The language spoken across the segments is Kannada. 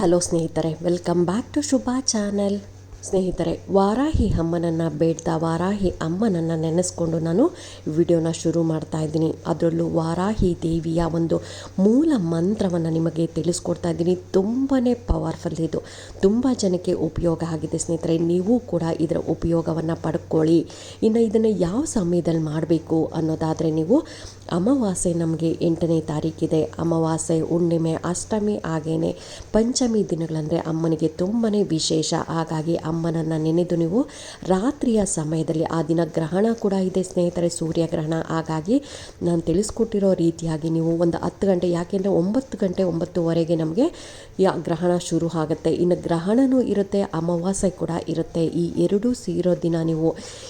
ಹಲೋ ಸ್ನೇಹಿತರೆ welcome back to Shubha channel ಸ್ನೇಹಿತರೆ, ವಾರಾಹಿ ಅಮ್ಮನನ್ನು ಬೇಡ್ತಾ ವಾರಾಹಿ ಅಮ್ಮನನ್ನು ನೆನೆಸ್ಕೊಂಡು ನಾನು ವಿಡಿಯೋನ ಶುರು ಮಾಡ್ತಾ ಇದ್ದೀನಿ. ಅದರಲ್ಲೂ ವಾರಾಹಿ ದೇವಿಯ ಒಂದು ಮೂಲ ಮಂತ್ರವನ್ನು ನಿಮಗೆ ತಿಳಿಸ್ಕೊಡ್ತಾ ಇದ್ದೀನಿ. ತುಂಬಾ ಪವರ್ಫುಲ್ ಇದು. ತುಂಬ ಜನಕ್ಕೆ ಉಪಯೋಗ ಆಗಿದೆ ಸ್ನೇಹಿತರೆ. ನೀವು ಕೂಡ ಇದರ ಉಪಯೋಗವನ್ನು ಪಡ್ಕೊಳ್ಳಿ. ಇನ್ನು ಇದನ್ನು ಯಾವ ಸಮಯದಲ್ಲಿ ಮಾಡಬೇಕು ಅನ್ನೋದಾದರೆ ನೀವು ಅಮಾವಾಸ್ಯೆ ನಮಗೆ ಎಂಟನೇ ತಾರೀಕಿದೆ ಅಮಾವಾಸ್ಯೆ, ಹುಣ್ಣಿಮೆ, ಅಷ್ಟಮಿ ಹಾಗೇನೆ ಪಂಚಮಿ ದಿನಗಳಂದರೆ ಅಮ್ಮನಿಗೆ ತುಂಬಾ ವಿಶೇಷ. ಹಾಗಾಗಿ ಅಮ್ಮನನ್ನು ನೆನೆದು ನೀವು ರಾತ್ರಿಯ ಸಮಯದಲ್ಲಿ ಆ ದಿನ ಗ್ರಹಣ ಕೂಡ ಇದೆ ಸ್ನೇಹಿತರೆ ಸೂರ್ಯಗ್ರಹಣ ಹಾಗಾಗಿ ನಾನು ತಿಳಿಸ್ಕೊಟ್ಟಿರೋ ರೀತಿಯಾಗಿ ನೀವು ಒಂದು ಹತ್ತು ಗಂಟೆ, ಯಾಕೆಂದರೆ ಒಂಬತ್ತು ಗಂಟೆ, ಒಂಬತ್ತುವರೆಗೆ ನಮಗೆ ಯಾ ಗ್ರಹಣ ಶುರು ಆಗುತ್ತೆ. ಇನ್ನು ಗ್ರಹಣವೂ ಇರುತ್ತೆ, ಅಮಾವಾಸ್ಯೆ ಕೂಡ ಇರುತ್ತೆ. ಈ ಎರಡೂ ಸೀರೋ ದಿನ ನೀವು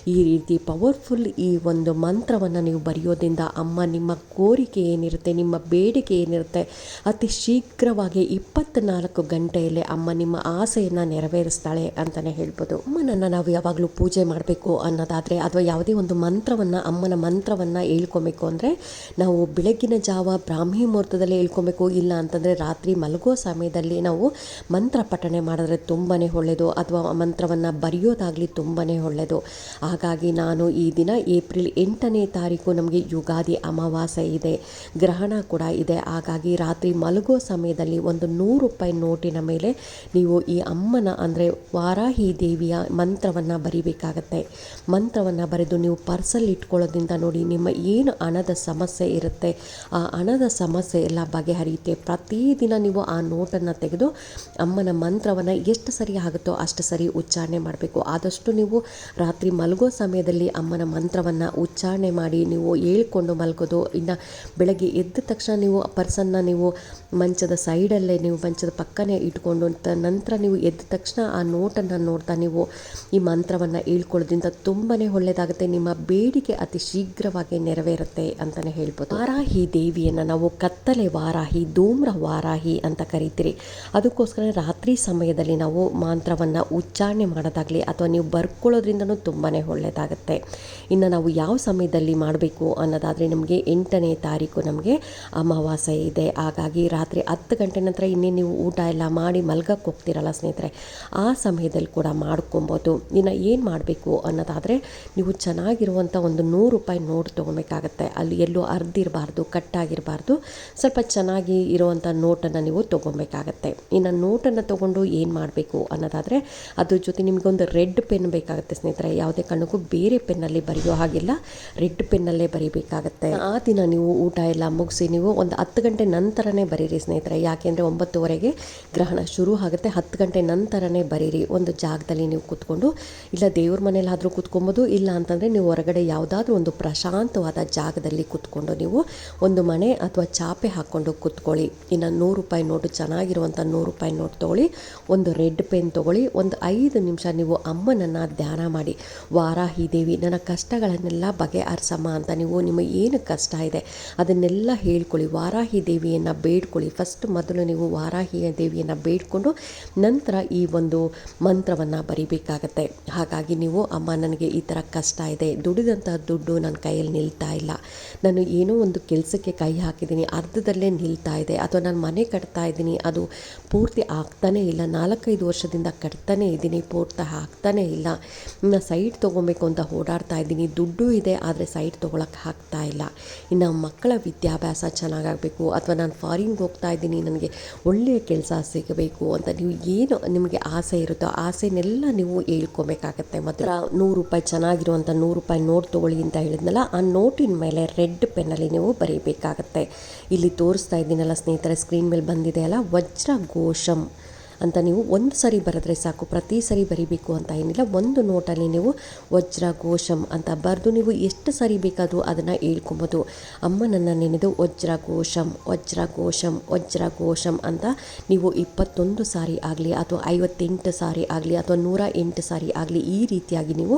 ಈ ರೀತಿ ಪವರ್ಫುಲ್ ಈ ಒಂದು ಮಂತ್ರವನ್ನು ನೀವು ಬರೆಯೋದ್ರಿಂದ ಅಮ್ಮ ನಿಮ್ಮ ಕೋರಿಕೆ ಏನಿರುತ್ತೆ, ನಿಮ್ಮ ಬೇಡಿಕೆ ಏನಿರುತ್ತೆ, ಅತಿ ಶೀಘ್ರವಾಗಿ ಇಪ್ಪತ್ತ್ನಾಲ್ಕು ಗಂಟೆಯಲ್ಲೇ ಅಮ್ಮ ನಿಮ್ಮ ಆಸೆಯನ್ನು ನೆರವೇರಿಸ್ತಾಳೆ ಅಂತಲೇ ಹೇಳ್ಬೋದು. ಅಮ್ಮನನ್ನು ನಾವು ಯಾವಾಗಲೂ ಪೂಜೆ ಮಾಡಬೇಕು ಅನ್ನೋದಾದರೆ, ಅಥವಾ ಯಾವುದೇ ಒಂದು ಮಂತ್ರವನ್ನು, ಅಮ್ಮನ ಮಂತ್ರವನ್ನು ಹೇಳ್ಕೊಬೇಕು ಅಂದರೆ, ನಾವು ಬೆಳಗ್ಗಿನ ಜಾವ ಬ್ರಾಹ್ಮಿ ಮುಹೂರ್ತದಲ್ಲಿ ಹೇಳ್ಕೊಬೇಕು. ಇಲ್ಲ ಅಂತಂದರೆ ರಾತ್ರಿ ಮಲಗೋ ಸಮಯದಲ್ಲಿ ನಾವು ಮಂತ್ರ ಪಠಣೆ ಮಾಡಿದ್ರೆ ತುಂಬಾ ಒಳ್ಳೆಯದು ಅಥವಾ ಮಂತ್ರವನ್ನು ಬರೆಯೋದಾಗಲಿ ತುಂಬಾ ಒಳ್ಳೆಯದು ಹಾಗಾಗಿ ನಾನು ಈ ದಿನ ಏಪ್ರಿಲ್ ಎಂಟನೇ ತಾರೀಕು ನಮಗೆ ಯುಗಾದಿ ಅಮಾವಾಸ್ಯೆ ಇದೆ. ಗ್ರಹಣ ಕೂಡ ಇದೆ. ಹಾಗಾಗಿ ರಾತ್ರಿ ಮಲಗೋ ಸಮಯದಲ್ಲಿ ಒಂದು ನೂರು ರೂಪಾಯಿ ನೋಟಿನ ಮೇಲೆ ನೀವು ಈ ಅಮ್ಮನ ಅಂದರೆ ವಾರಾಹಿ ದೇವಿಯ ಮಂತ್ರವನ್ನು ಬರಿಬೇಕಾಗತ್ತೆ. ಮಂತ್ರವನ್ನು ಬರೆದು ನೀವು ಪರ್ಸಲ್ಲಿ ಇಟ್ಕೊಳ್ಳೋದ್ರಿಂದ ನೋಡಿ ನಿಮ್ಮ ಏನು ಹಣದ ಸಮಸ್ಯೆ ಇರುತ್ತೆ. ಆ ಹಣದ ಸಮಸ್ಯೆ ಎಲ್ಲ ಬಗೆಹರಿಯುತ್ತೆ. ಪ್ರತಿದಿನ ನೀವು ಆ ನೋಟನ್ನು ತೆಗೆದು ಅಮ್ಮನ ಮಂತ್ರವನ್ನು ಎಷ್ಟು ಸರಿ ಆಗುತ್ತೋ ಅಷ್ಟು ಸರಿ ಉಚ್ಚಾರಣೆ ಮಾಡಬೇಕು. ಆದಷ್ಟು ನೀವು ರಾತ್ರಿ ಮಲಗೋ ಸಮಯದಲ್ಲಿ ಅಮ್ಮನ ಮಂತ್ರವನ್ನು ಉಚ್ಚಾರಣೆ ಮಾಡಿ ನೀವು ಹೇಳ್ಕೊಂಡು ಮಲಗೋದು ಇನ್ನು ಬೆಳಗ್ಗೆ ಎದ್ದ ತಕ್ಷಣ ನೀವು ಪರ್ಸನ್ನ ನೀವು ಮಂಚದ ಸೈಡಲ್ಲೇ ನೀವು ಮಂಚದ ಪಕ್ಕನೇ ಇಟ್ಕೊಂಡು ಅಂತ ನಂತರ ನೀವು ಎದ್ದ ತಕ್ಷಣ ಆ ನೋಟನ್ನು ನೋಡ್ತಾ ನೀವು ಈ ಮಂತ್ರವನ್ನು ಹೇಳ್ಕೊಳ್ಳೋದ್ರಿಂದ ತುಂಬಾ ಒಳ್ಳೆಯದಾಗುತ್ತೆ ನಿಮ್ಮ ಬೇಡಿಕೆ ಅತಿ ಶೀಘ್ರವಾಗಿ ನೆರವೇರುತ್ತೆ ಅಂತಲೇ ಹೇಳ್ಬೋದು. ವಾರಾಹಿ ದೇವಿಯನ್ನು ನಾವು ಕತ್ತಲೆ ವಾರಾಹಿ, ಧೂಮ್ರ ವಾರಾಹಿ ಅಂತ ಕರಿತೀರಿ. ಅದಕ್ಕೋಸ್ಕರ ರಾತ್ರಿ ಸಮಯದಲ್ಲಿ ನಾವು ಮಂತ್ರವನ್ನು ಉಚ್ಚಾರಣೆ ಮಾಡೋದಾಗಲಿ ಅಥವಾ ನೀವು ಬರ್ಕೊಳ್ಳೋದ್ರಿಂದನೂ ತುಂಬಾ ಒಳ್ಳೆಯದಾಗುತ್ತೆ ಇನ್ನು ನಾವು ಯಾವ ಸಮಯದಲ್ಲಿ ಮಾಡಬೇಕು ಅನ್ನೋದಾದರೆ ನಮಗೆ ಎಂಟನೇ ತಾರೀಕು ನಮಗೆ ಅಮಾವಾಸ್ಯೆ ಇದೆ. ಹಾಗಾಗಿ ರಾತ್ರಿ ಹತ್ತು ಗಂಟೆ ನಂತರ ಇನ್ನೇನು ನೀವು ಊಟ ಎಲ್ಲ ಮಾಡಿ ಮಲ್ಗಕ್ಕೆ ಹೋಗ್ತಿರಲ್ಲ ಸ್ನೇಹಿತರೆ, ಆ ಸಮಯದಲ್ಲಿ ಕೂಡ ಮಾಡ್ಕೊಬೋದು. ಇನ್ನು ಏನು ಮಾಡಬೇಕು ಅನ್ನೋದಾದರೆ ನೀವು ಚೆನ್ನಾಗಿರುವಂಥ ಒಂದು ನೂರು ರೂಪಾಯಿ ನೋಟ್ ತೊಗೊಬೇಕಾಗತ್ತೆ. ಅಲ್ಲಿ ಎಲ್ಲೂ ಅರ್ದಿರಬಾರ್ದು ಕಟ್ಟಾಗಿರಬಾರ್ದು, ಸ್ವಲ್ಪ ಚೆನ್ನಾಗಿ ಇರುವಂಥ ನೋಟನ್ನು ನೀವು ತೊಗೊಬೇಕಾಗತ್ತೆ. ಇನ್ನು ನೋಟನ್ನು ತೊಗೊಂಡು ಏನು ಮಾಡಬೇಕು ಅನ್ನೋದಾದರೆ ಅದ್ರ ಜೊತೆ ನಿಮಗೊಂದು ರೆಡ್ ಪೆನ್ ಬೇಕಾಗುತ್ತೆ ಸ್ನೇಹಿತರೆ. ಯಾವುದೇ ಕಾರಣಕ್ಕೂ ಬೇರೆ ಪೆನ್ನಲ್ಲಿ ಬರೆಯೋ ಹಾಗಿಲ್ಲ. ರೆಡ್ ಪೆನ್ನಲ್ಲೇ ಬರೀಬೇಕಾಗತ್ತೆ. ಆ ದಿನ ನೀವು ಊಟ ಎಲ್ಲ ಮುಗಿಸಿ ನೀವು ಒಂದು ಹತ್ತು ಗಂಟೆ ನಂತರನೇ ಬರೀರಿ ಸ್ನೇಹಿತರೆ. ಯಾಕೆಂದರೆ ಒಂಬತ್ತುವರೆಗೆ ಗ್ರಹಣ ಶುರು ಆಗುತ್ತೆ. ಹತ್ತು ಗಂಟೆ ನಂತರನೇ ಬರೀರಿ ಒಂದು ಜಾಗದಲ್ಲಿ ನೀವು ಕೂತ್ಕೊಂಡು. ಇಲ್ಲ ದೇವ್ರ ಮನೇಲಾದರೂ ಕೂತ್ಕೊಬೋದು. ಇಲ್ಲ ಅಂತಂದರೆ ನೀವು ಹೊರಗಡೆ ಯಾವುದಾದ್ರೂ ಒಂದು ಪ್ರಶಾಂತವಾದ ಜಾಗದಲ್ಲಿ ಕೂತ್ಕೊಂಡು ನೀವು ಒಂದು ಮನೆ ಅಥವಾ ಚಾಪೆ ಹಾಕ್ಕೊಂಡು ಕೂತ್ಕೊಳ್ಳಿ. ಇನ್ನು ನೂರು ರೂಪಾಯಿ ನೋಟು ಚೆನ್ನಾಗಿರುವಂಥ ನೂರು ರೂಪಾಯಿ ನೋಟ್ ತೊಗೊಳ್ಳಿ. ಒಂದು ರೆಡ್ ಪೆನ್ ತೊಗೊಳ್ಳಿ. ಒಂದು ಐದು ನಿಮಿಷ ನೀವು ಅಮ್ಮನನ್ನು ಧ್ಯಾನ ಮಾಡಿ. ವಾರಾಹಿ ದೇವಿ, ನನ್ನ ಕಷ್ಟಗಳನ್ನೆಲ್ಲ ಬಗೆಹರಿಸಮ್ಮ ಅಂತ ನೀವು ನಿಮ್ಮ ಏನು ಕಷ್ಟ ಇದೆ. ಅದನ್ನೆಲ್ಲ ಹೇಳ್ಕೊಳ್ಳಿ. ವಾರಾಹಿ ದೇವಿಯನ್ನು ಬೇಡ್ಕೊಳ್ಳಿ. ಫಸ್ಟ್ ಮೊದಲು ನೀವು ವಾರಾಹಿಯ ದೇವಿಯನ್ನು ಬೇಡ್ಕೊಂಡು ನಂತರ ಈ ಒಂದು ಮಂತ್ರವನ್ನು ಬರಿಬೇಕಾಗತ್ತೆ. ಹಾಗಾಗಿ ನೀವು, ಅಮ್ಮ, ನನಗೆ ಈ ಥರ ಕಷ್ಟ ಇದೆ. ದುಡಿದಂತಹ ದುಡ್ಡು ನನ್ನ ಕೈಯಲ್ಲಿ ನಿಲ್ತಾ ಇಲ್ಲ. ನಾನು ಏನೋ ಒಂದು ಕೆಲಸಕ್ಕೆ ಕೈ ಹಾಕಿದ್ದೀನಿ. ಅರ್ಧದಲ್ಲೇ ನಿಲ್ತಾ ಇದೆ. ಅಥವಾ ನಾನು ಮನೆ ಕಟ್ತಾ ಇದ್ದೀನಿ. ಅದು ಪೂರ್ತಿ ಆಗ್ತಾನೇ ಇಲ್ಲ. ನಾಲ್ಕೈದು ವರ್ಷದಿಂದ ಕಟ್ತಾನೇ ಇದ್ದೀನಿ. ಪೂರ್ತಿ ಆಗ್ತಾನೇ ಇಲ್ಲ. ಸೈಟ್ ತೊಗೊಬೇಕು ಅಂತ ಓಡಾಡ್ತಾ ಇದ್ದೀನಿ. ದುಡ್ಡು ಇದೆ, ಆದರೆ ಸೈಟ್ ತೊಗೊಳಕ್ಕೆ ಆಗ್ತಾ ಇಲ್ಲ. ಇನ್ನು ಮಕ್ಕಳ ವಿದ್ಯಾಭ್ಯಾಸ ಚೆನ್ನಾಗಾಗಬೇಕು ಅಥವಾ ನಾನು ಫಾರಿನ್ಗೆ ಹೋಗ್ತಾ ಇದ್ದೀನಿ, ನನಗೆ ಒಳ್ಳೆಯ ಕೆಲಸ ಸಿಗಬೇಕು ಅಂತ ನೀವು ಏನು ನಿಮಗೆ ಆಸೆ ಇರುತ್ತೋ ಆಸೆನೆಲ್ಲ ನೀವು ಹೇಳ್ಕೊಬೇಕಾಗತ್ತೆ. ಮತ್ತು ನೂರು ರೂಪಾಯಿ ಚೆನ್ನಾಗಿರುವಂಥ ನೂರು ರೂಪಾಯಿ ನೋಟ್ ತೊಗೊಳ್ಳಿ ಅಂತ ಹೇಳಿದ್ನಲ್ಲ, ಆ ನೋಟಿನ ಮೇಲೆ ರೆಡ್ ಪೆನ್ನಲ್ಲಿ ನೀವು ಬರೀಬೇಕಾಗತ್ತೆ. ಇಲ್ಲಿ ತೋರಿಸ್ತಾ ಇದ್ದೀನಲ್ಲ ಸ್ನೇಹಿತರೆ, ಸ್ಕ್ರೀನ್ ಮೇಲೆ ಬಂದಿದೆಯಲ್ಲ ವಜ್ರ ಘೋಷಂ ಅಂತ ನೀವು ಒಂದು ಸರಿ ಬರೆದ್ರೆ ಸಾಕು. ಪ್ರತಿ ಸರಿ ಬರಿಬೇಕು ಅಂತ ಏನಿಲ್ಲ. ಒಂದು ನೋಟಲ್ಲಿ ನೀವು ವಜ್ರ, ಘೋಷಂ ಅಂತ ಬರೆದು ನೀವು ಎಷ್ಟು ಸರಿ ಬೇಕಾದರೂ ಅದನ್ನು ಹೇಳ್ಕೊಬೋದು. ಅಮ್ಮನನ್ನು ನೆನೆದು ವಜ್ರ, ಘೋಷಂ ವಜ್ರ ಘೋಷಂ ವಜ್ರ, ಘೋಷಂ ಅಂತ ನೀವು ಇಪ್ಪತ್ತೊಂದು ಸಾರಿ ಆಗಲಿ ಅಥವಾ ಐವತ್ತೆಂಟು ಸಾರಿ ಆಗಲಿ ಅಥವಾ ನೂರ ಎಂಟು ಸಾರಿ ಆಗಲಿ ಈ ರೀತಿಯಾಗಿ ನೀವು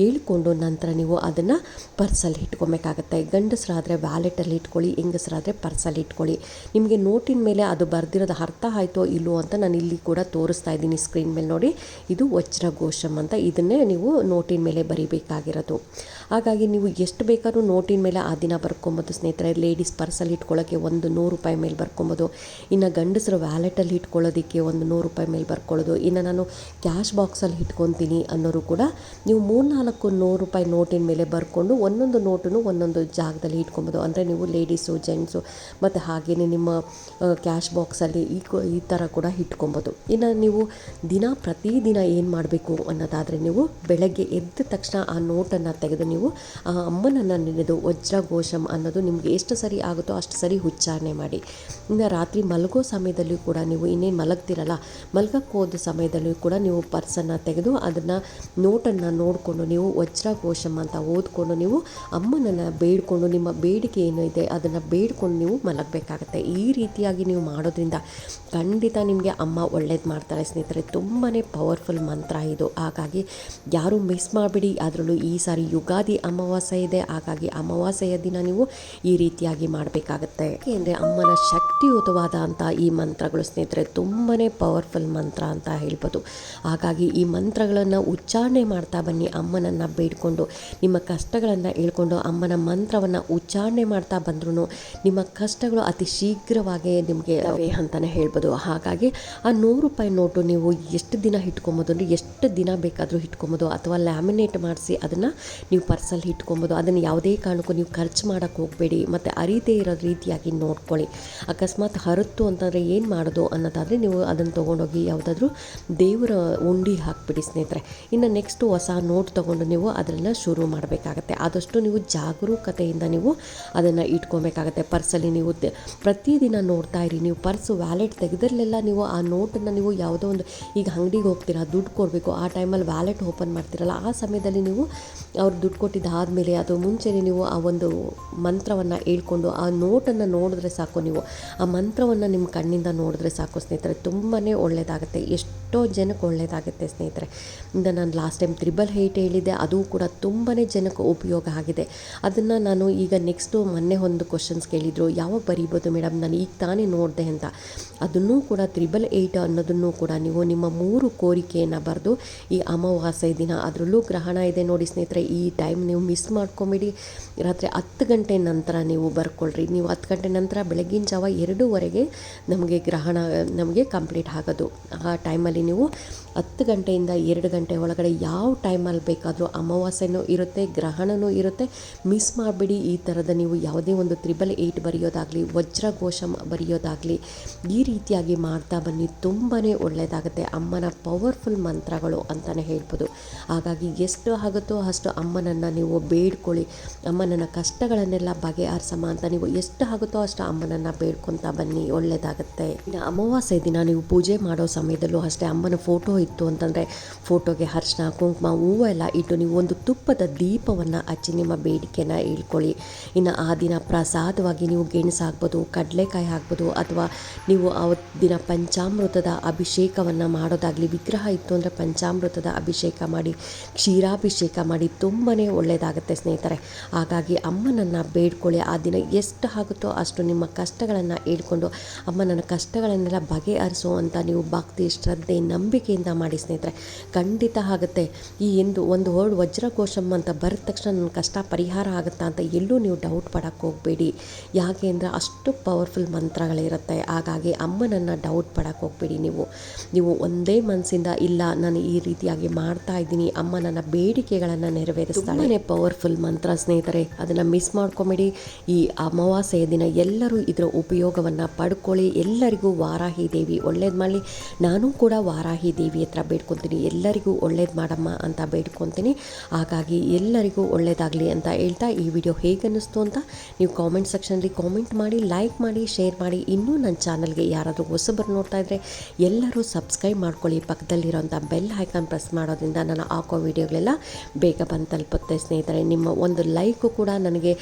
ಹೇಳ್ಕೊಂಡು ನಂತರ ನೀವು ಅದನ್ನು ಪರ್ಸಲ್ಲಿ ಇಟ್ಕೊಬೇಕಾಗತ್ತೆ. ಗಂಡಸರಾದರೆ ವ್ಯಾಲೆಟಲ್ಲಿ ಇಟ್ಕೊಳ್ಳಿ, ಹೆಂಗಸರಾದರೆ ಪರ್ಸಲ್ಲಿ ಇಟ್ಕೊಳ್ಳಿ. ನಿಮಗೆ ನೋಟಿನ ಮೇಲೆ ಅದು ಬರೆದಿರೋದು ಅರ್ಥ ಆಯಿತೋ ಇಲ್ಲೋ ಅಂತ ನಾನು ಇಲ್ಲಿ ಕೂಡ ತೋರಿಸ್ತಾ ಇದ್ದೀನಿ ಸ್ಕ್ರೀನ್ ಮೇಲೆ ನೋಡಿ. ಇದು ವಜ್ರಘೋಷಂ ಅಂತ. ಇದನ್ನೇ ನೀವು ನೋಟಿನ ಮೇಲೆ ಬರಿಬೇಕಾಗಿರೋದು. ಹಾಗಾಗಿ ನೀವು ಎಷ್ಟು ಬೇಕಾದ್ರೂ ನೋಟಿನ ಮೇಲೆ ಆ ದಿನ ಬರ್ಕೊಬೋದು ಸ್ನೇಹಿತರೆ. ಲೇಡೀಸ್ ಪರ್ಸಲ್ಲಿ ಇಟ್ಕೊಳ್ಳೋಕ್ಕೆ ಒಂದು ನೂರು ರೂಪಾಯಿ ಮೇಲೆ ಬರ್ಕೊಬೋದು. ಇನ್ನು ಗಂಡಸರು ವ್ಯಾಲೆಟಲ್ಲಿ ಇಟ್ಕೊಳ್ಳೋದಕ್ಕೆ ಒಂದು ನೂರು ರೂಪಾಯಿ ಮೇಲೆ ಬರ್ಕೊಳ್ಳೋದು. ಇನ್ನು ನಾನು ಕ್ಯಾಶ್ ಬಾಕ್ಸಲ್ಲಿ ಇಟ್ಕೊತೀನಿ ಅನ್ನೋರು ಕೂಡ ನೀವು ಮೂರ್ನಾಲ್ಕು ನೂರು ರೂಪಾಯಿ ನೋಟಿನ ಮೇಲೆ ಬರ್ಕೊಂಡು ಒಂದೊಂದು ನೋಟನ್ನು ಒಂದೊಂದು ಜಾಗದಲ್ಲಿ ಇಟ್ಕೊಬೋದು. ಅಂದರೆ ನೀವು ಲೇಡೀಸು, ಜೆಂಟ್ಸು, ಮತ್ತು ಹಾಗೆಯೇ ನಿಮ್ಮ ಕ್ಯಾಶ್ ಬಾಕ್ಸಲ್ಲಿ ಈ ಈ ಥರ ಕೂಡ ಇಟ್ಕೊಬೋದು. ಇನ್ನು ನೀವು ದಿನ ಪ್ರತಿದಿನ ಏನು ಮಾಡಬೇಕು ಅನ್ನೋದಾದರೆ ನೀವು ಬೆಳಗ್ಗೆ ಎದ್ದ ತಕ್ಷಣ ಆ ನೋಟನ್ನು ತೆಗೆದು ನೀವು, ಆ ಅಮ್ಮನನ್ನು ನೆನೆದು ವಜ್ರಘೋಷಂ ಅನ್ನೋದು ನಿಮಗೆ ಎಷ್ಟು ಸರಿ ಆಗುತ್ತೋ ಅಷ್ಟು ಸರಿ ಉಚ್ಚಾರಣೆ ಮಾಡಿ. ಇನ್ನು ರಾತ್ರಿ ಮಲಗೋ ಸಮಯದಲ್ಲೂ ಕೂಡ ನೀವು ಇನ್ನೇನು ಮಲಗ್ತಿರಲ್ಲ ಮಲಗಕ್ಕೆ ಹೋದ ಸಮಯದಲ್ಲೂ ಕೂಡ ನೀವು ಪರ್ಸನ್ನು ತೆಗೆದು ಅದನ್ನು ನೋಟನ್ನು ನೋಡಿಕೊಂಡು ನೀವು ವಜ್ರಘೋಷಂ ಅಂತ ಓದ್ಕೊಂಡು ನೀವು ಅಮ್ಮನನ್ನು ಬೇಡಿಕೊಂಡು ನಿಮ್ಮ ಬೇಡಿಕೆ ಏನು ಇದೆ ಅದನ್ನು ಬೇಡ್ಕೊಂಡು ನೀವು ಮಲಗಬೇಕಾಗತ್ತೆ. ಈ ರೀತಿಯಾಗಿ ನೀವು ಮಾಡೋದ್ರಿಂದ ಖಂಡಿತ ನಿಮಗೆ ಅಮ್ಮ ಒಳ್ಳೇದು ಮಾಡ್ತಾರೆ ಸ್ನೇಹಿತರೆ. ತುಂಬಾ ಪವರ್ಫುಲ್ ಮಂತ್ರ ಇದು. ಹಾಗಾಗಿ ಯಾರು ಮಿಸ್ ಮಾಡಿಬಿಡಿ. ಅದರಲ್ಲೂ ಈ ಸಾರಿ ಯುಗಾದಿ ಅಮಾವಾಸ್ಯೆ ಇದೆ. ಹಾಗಾಗಿ ಅಮಾವಾಸ್ಯೆಯ ದಿನ ನೀವು ಈ ರೀತಿಯಾಗಿ ಮಾಡಬೇಕಾಗತ್ತೆ. ಏಕೆಂದರೆ ಅಮ್ಮನ ಶಕ್ತಿಯುತವಾದ ಅಂತ ಈ ಮಂತ್ರಗಳು ಸ್ನೇಹಿತರೆ ತುಂಬಾ ಪವರ್ಫುಲ್ ಮಂತ್ರ ಅಂತ ಹೇಳ್ಬೋದು. ಹಾಗಾಗಿ ಈ ಮಂತ್ರಗಳನ್ನು ಉಚ್ಚಾರಣೆ ಮಾಡ್ತಾ ಬನ್ನಿ. ಅಮ್ಮನನ್ನು ಬೇಡಿಕೊಂಡು, ನಿಮ್ಮ ಕಷ್ಟಗಳನ್ನು ಹೇಳ್ಕೊಂಡು, ಅಮ್ಮನ ಮಂತ್ರವನ್ನು ಉಚ್ಚಾರಣೆ ಮಾಡ್ತಾ ಬಂದ್ರೂ ನಿಮ್ಮ ಕಷ್ಟಗಳು ಅತಿ ಶೀಘ್ರವಾಗಿ ನಿಮಗೆ ಅಂತಲೇ ಹೇಳ್ಬೋದು. ಹಾಗಾಗಿ ಆ ನೂರು ರೂಪಾಯಿ ನೋಟು ನೀವು ಎಷ್ಟು ದಿನ ಇಟ್ಕೊಬೋದು ಅಂದರೆ ಎಷ್ಟು ದಿನ ಬೇಕಾದರೂ ಇಟ್ಕೊಬೋದು ಅಥವಾ ಲ್ಯಾಮಿನೇಟ್ ಮಾಡಿಸಿ ಅದನ್ನು ನೀವು ಪರ್ಸಲ್ಲಿ ಇಟ್ಕೊಬೋದು. ಅದನ್ನು ಯಾವುದೇ ಕಾರಣಕ್ಕೂ ನೀವು ಖರ್ಚು ಮಾಡೋಕ್ಕೆ ಹೋಗಬೇಡಿ. ಮತ್ತು ಅರಿದೇ ಇರೋ ರೀತಿಯಾಗಿ ನೋಡ್ಕೊಳ್ಳಿ. ಅಕಸ್ಮಾತ್ ಹರತು ಅಂತಂದರೆ ಏನು ಮಾಡೋದು ಅನ್ನೋದಾದರೆ ನೀವು ಅದನ್ನು ತೊಗೊಂಡೋಗಿ ಯಾವುದಾದ್ರೂ ದೇವರ ಉಂಡಿ ಹಾಕಿಬಿಡಿ ಸ್ನೇಹಿತರೆ. ಇನ್ನು ನೆಕ್ಸ್ಟು ಹೊಸ ನೋಟ್ ತೊಗೊಂಡು ನೀವು ಅದನ್ನು ಶುರು ಮಾಡಬೇಕಾಗತ್ತೆ. ಆದಷ್ಟು ನೀವು ಜಾಗರೂಕತೆಯಿಂದ ನೀವು ಅದನ್ನು ಇಟ್ಕೊಬೇಕಾಗತ್ತೆ. ಪರ್ಸಲ್ಲಿ ನೀವು ಪ್ರತಿದಿನ ನೋಡ್ತಾ ಇರಿ. ನೀವು ಪರ್ಸ್ ವ್ಯಾಲೆಟ್ ತೆಗೆದ್ರಲ್ಲೆಲ್ಲ ನೀವು ಆ ನೋಟನ್ನು ನೀವು ಯಾವುದೋ ಒಂದು ಈಗ ಅಂಗಡಿಗೆ ಹೋಗ್ತೀರಾ, ದುಡ್ಡು ಕೊಡಬೇಕು, ಆ ಟೈಮಲ್ಲಿ ವ್ಯಾಲೆಟ್ ಓಪನ್ ಮಾಡ್ತೀರಲ್ಲ, ಆ ಸಮಯದಲ್ಲಿ ನೀವು ಅವ್ರು ದುಡ್ಡು ಕೊಟ್ಟಿದ್ದಾದಮೇಲೆ ಅದು ಮುಂಚೆನೇ ನೀವು ಆ ಒಂದು ಮಂತ್ರವನ್ನು ಹೇಳ್ಕೊಂಡು ಆ ನೋಟನ್ನು ನೋಡಿದ್ರೆ ಸಾಕು ನೀವು. ಆ ಮಂತ್ರವನ್ನು ನಿಮ್ಮ ಕಣ್ಣಿಂದ ನೋಡಿದ್ರೆ ಸಾಕು ಸ್ನೇಹಿತರೆ ತುಂಬಾ ಒಳ್ಳೆಯದಾಗುತ್ತೆ ಎಷ್ಟೋ ಜನಕ್ಕೆ ಒಳ್ಳೆಯದಾಗುತ್ತೆ ಸ್ನೇಹಿತರೆ. ಇಂದ ನಾನು ಲಾಸ್ಟ್ ಟೈಮ್ ತ್ರಿಬಲ್ ಹೈಟ್ ಹೇಳಿದ್ದೆ, ಅದು ಕೂಡ ತುಂಬಾ ಜನಕ್ಕೆ ಉಪಯೋಗ ಆಗಿದೆ. ಅದನ್ನು ನಾನು ಈಗ ನೆಕ್ಸ್ಟು ಮೊನ್ನೆ ಒಂದು ಕ್ವಶನ್ಸ್ ಕೇಳಿದರು ಯಾವಾಗ ಬರೀಬೋದು ಮೇಡಮ್ ನಾನು ಈಗ ತಾನೇ ನೋಡಿದೆ ಅಂತ. ಅದನ್ನೂ ಕೂಡ ತ್ರಿಬಲ್ ಏಯ್ಟ್ ಅನ್ನೋದನ್ನು ಕೂಡ ನೀವು ನಿಮ್ಮ ಮೂರು ಕೋರಿಕೆಯನ್ನು ಬರೆದು ಈ ಅಮಾವಾಸ್ಯೆ ದಿನ ಅದರಲ್ಲೂ ಗ್ರಹಣ ಇದೆ ನೋಡಿ ಸ್ನೇಹಿತರೆ. ಈ ಟೈಮ್ ನೀವು ಮಿಸ್ ಮಾಡ್ಕೊಂಬಿಡಿ. ರಾತ್ರಿ ಹತ್ತು ಗಂಟೆ ನಂತರ ನೀವು ಬರ್ಕೊಳ್ರಿ. ನೀವು ಹತ್ತು ಗಂಟೆ ನಂತರ ಬೆಳಗಿನ ಜಾವ ಎರಡೂವರೆಗೆ ನಮಗೆ ಗ್ರಹಣ, ನಮಗೆ ಕಂಪ್ಲೀಟ್ ಆಗೋದು. ಆ ಟೈಮಲ್ಲಿ ನೀವು ಹತ್ತು ಗಂಟೆಯಿಂದ ಎರಡು ಗಂಟೆ ಒಳಗಡೆ ಯಾವ ಟೈಮಲ್ಲಿ ಬೇಕಾದರೂ ಅಮಾವಾಸ್ಯೆನೂ ಇರುತ್ತೆ ಗ್ರಹಣವೂ ಇರುತ್ತೆ. ಮಿಸ್ ಮಾಡಿಬಿಡಿ, ಈ ಥರದ ನೀವು ಯಾವುದೇ ಒಂದು ತ್ರಿಬಲ್ ಏಯ್ಟ್ ಬರೆಯೋದಾಗಲಿ, ವಜ್ರಘೋಷ ಬರೆಯೋದಾಗಲಿ, ಈ ರೀತಿಯಾಗಿ ಮಾಡ್ತಾ ಬನ್ನಿ. ತುಂಬಾ ಒಳ್ಳೆಯದಾಗುತ್ತೆ ಅಮ್ಮನ ಪವರ್ಫುಲ್ ಮಂತ್ರಗಳು ಅಂತಲೇ ಹೇಳ್ಬೋದು. ಹಾಗಾಗಿ ಎಷ್ಟು ಆಗುತ್ತೋ ಅಷ್ಟು ಅಮ್ಮನನ್ನು ನೀವು ಬೇಡ್ಕೊಳ್ಳಿ. ಅಮ್ಮನನ್ನ ಕಷ್ಟಗಳನ್ನೆಲ್ಲ ಬಗೆಹರಿಸಮ್ಮ ಅಂತ ನೀವು ಎಷ್ಟು ಆಗುತ್ತೋ ಅಷ್ಟು ಅಮ್ಮನನ್ನು ಬೇಡ್ಕೊತಾ ಬನ್ನಿ. ಒಳ್ಳೆಯದಾಗುತ್ತೆ ಅಮಾವಾಸ್ಯೆ ದಿನ ನೀವು ಪೂಜೆ ಮಾಡೋ ಸಮಯದಲ್ಲೂ ಅಷ್ಟೇ ಅಮ್ಮನ ಫೋಟೋ ಇತ್ತು ಅಂತಂದರೆ ಫೋಟೋಗೆ ಹರ್ಷಣ ಕುಂಕುಮ, ಹೂವು ಎಲ್ಲ ಇಟ್ಟು ನೀವು ಒಂದು ತುಪ್ಪದ ದೀಪವನ್ನು ಹಚ್ಚಿ ನಿಮ್ಮ ಬೇಡಿಕೆನ ಹೇಳ್ಕೊಳ್ಳಿ. ಇನ್ನು ಆ ದಿನ ಪ್ರಸಾದವಾಗಿ ನೀವು ಗೆಣಸು ಹಾಕ್ಬೋದು, ಕಡಲೆಕಾಯಿ ಹಾಕ್ಬೋದು ಅಥವಾ ನೀವು ಆ ದಿನ ಪಂಚಾಮೃತದ ಅಭಿಷೇಕವನ್ನು ಮಾಡೋದಾಗಲಿ, ವಿಗ್ರಹ ಇತ್ತು ಅಂದರೆ ಪಂಚಾಮೃತದ ಅಭಿಷೇಕ ಮಾಡಿ, ಕ್ಷೀರಾಭಿಷೇಕ ಮಾಡಿ ತುಂಬಾ ಒಳ್ಳೆಯದಾಗುತ್ತೆ ಸ್ನೇಹಿತರೆ. ಹಾಗಾಗಿ ಅಮ್ಮನನ್ನು ಬೇಡ್ಕೊಳ್ಳಿ. ಆ ದಿನ ಎಷ್ಟು ಆಗುತ್ತೋ ಅಷ್ಟು ನಿಮ್ಮ ಕಷ್ಟಗಳನ್ನು ಹೇಳ್ಕೊಂಡು ಅಮ್ಮ ನನ್ನ ಕಷ್ಟಗಳನ್ನೆಲ್ಲ ಬಗೆಹರಿಸೋ ಅಂತ ನೀವು ಭಕ್ತಿ, ಶ್ರದ್ಧೆ ನಂಬಿಕೆಯಿಂದ ಮಾಡಿ ಸ್ನೇಹಿತರೆ. ಖಂಡಿತ ಆಗುತ್ತೆ. ಈ ಎಂದು ಒಂದು ವರ್ಡ್ ವಜ್ರಕೋಶಂ ಅಂತ ಬರೆದ ತಕ್ಷಣ ನನ್ನ ಕಷ್ಟ ಪರಿಹಾರ ಆಗುತ್ತಾ ಅಂತ ಎಲ್ಲೂ ನೀವು ಡೌಟ್ ಪಡಕ್ಕೆ ಹೋಗಬೇಡಿ. ಯಾಕೆ ಅಂದರೆ ಅಷ್ಟು ಪವರ್ಫುಲ್ ಮಂತ್ರಗಳಿರುತ್ತೆ. ಹಾಗಾಗಿ ಅಮ್ಮನನ್ನು ಡೌಟ್ ಪಡಕ್ಕೆ ಹೋಗಬೇಡಿ ನೀವು. ನೀವು ಒಂದೇ ಮನಸ್ಸಿಂದ ಇಲ್ಲ, ನಾನು ಈ ರೀತಿಯಾಗಿ ಮಾಡ್ತಾ ಇದ್ದೀನಿ, ಅಮ್ಮ ನನ್ನ ಬೇಡಿಕೆಗಳನ್ನು ನೆರವೇರಿಸ್ತಾಳೆ. ಪವರ್ಫುಲ್ ಮಂತ್ರ ಸ್ನೇಹಿತರೆ. ಅದನ್ನು ಮಿಸ್ ಮಾಡ್ಕೊಬೇಡಿ. ಈ ಅಮಾವಾಸ್ಯೆಯ ದಿನ ಎಲ್ಲರೂ ಇದರ ಉಪಯೋಗವನ್ನು ಪಡ್ಕೊಳ್ಳಿ. ಎಲ್ಲರಿಗೂ ವಾರಾಹಿ ದೇವಿ ಒಳ್ಳೇದು ಮಾಡಲಿ. ನಾನು ಕೂಡ ವಾರಾಹಿ ದೇವಿ ಹತ್ರ ಬೇಡ್ಕೊತೀನಿ, ಎಲ್ಲರಿಗೂ ಒಳ್ಳೇದು ಮಾಡಮ್ಮ ಅಂತ ಬೇಡ್ಕೊತೀನಿ. ಹಾಗಾಗಿ ಎಲ್ಲರಿಗೂ ಒಳ್ಳೇದಾಗಲಿ ಅಂತ ಹೇಳ್ತಾ ಈ ವಿಡಿಯೋ ಹೇಗೆ ಅನ್ನಿಸ್ತು ಅಂತ ನೀವು ಕಾಮೆಂಟ್ ಸೆಕ್ಷನಲ್ಲಿ ಕಾಮೆಂಟ್ ಮಾಡಿ ಲೈಕ್ ಮಾಡಿ ಶೇರ್ ಮಾಡಿ. ಇನ್ನೂ ನನ್ನ ಚಾನಲ್ಗೆ ಯಾರಾದರೂ ಹೊಸಬರು ನೋಡ್ತಾ ಇದ್ದರೆ ಎಲ್ಲರೂ ಸಬ್ಸ್ಕ್ರೈಬ್ ಮಾಡ್ಕೊಳ್ಳಿ. ಪಕ್ಕದಲ್ಲಿರೋಂಥ ಬೆಲ್ ಐಕಾನ್ ಪ್ರೆಸ್ ಮಾಡೋದ್ರಿಂದ ನಾನು ಹಾಕೋ ವಿಡಿಯೋಗಳೆಲ್ಲ ಬೇಗ ಬಂದು ತಲುಪುತ್ತೆ ಸ್ನೇಹಿತರೆ. ನಿಮ್ಮ ಒಂದು ಲೈಕು ಕೂಡ ನನಗೆ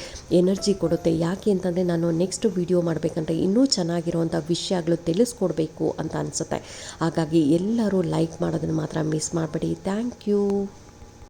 ಎನರ್ಜಿ ಕೊಡುತ್ತೆ. ಯಾಕೆ ಅಂತಂದರೆ ನಾನು ನೆಕ್ಸ್ಟ್ ವಿಡಿಯೋ ಮಾಡಬೇಕಂದ್ರೆ ಇನ್ನೂ ಚೆನ್ನಾಗಿರುವಂಥ ವಿಷಯಗಳು ತಿಳಿಸ್ಕೊಡ್ಬೇಕು ಅಂತ ಅನಿಸುತ್ತೆ. ಹಾಗಾಗಿ ಎಲ್ಲರೂ ಲೈಕ್ ಮಾಡೋದನ್ನು ಮಾತ್ರ ಮಿಸ್ ಮಾಡಬೇಡಿ. Thank you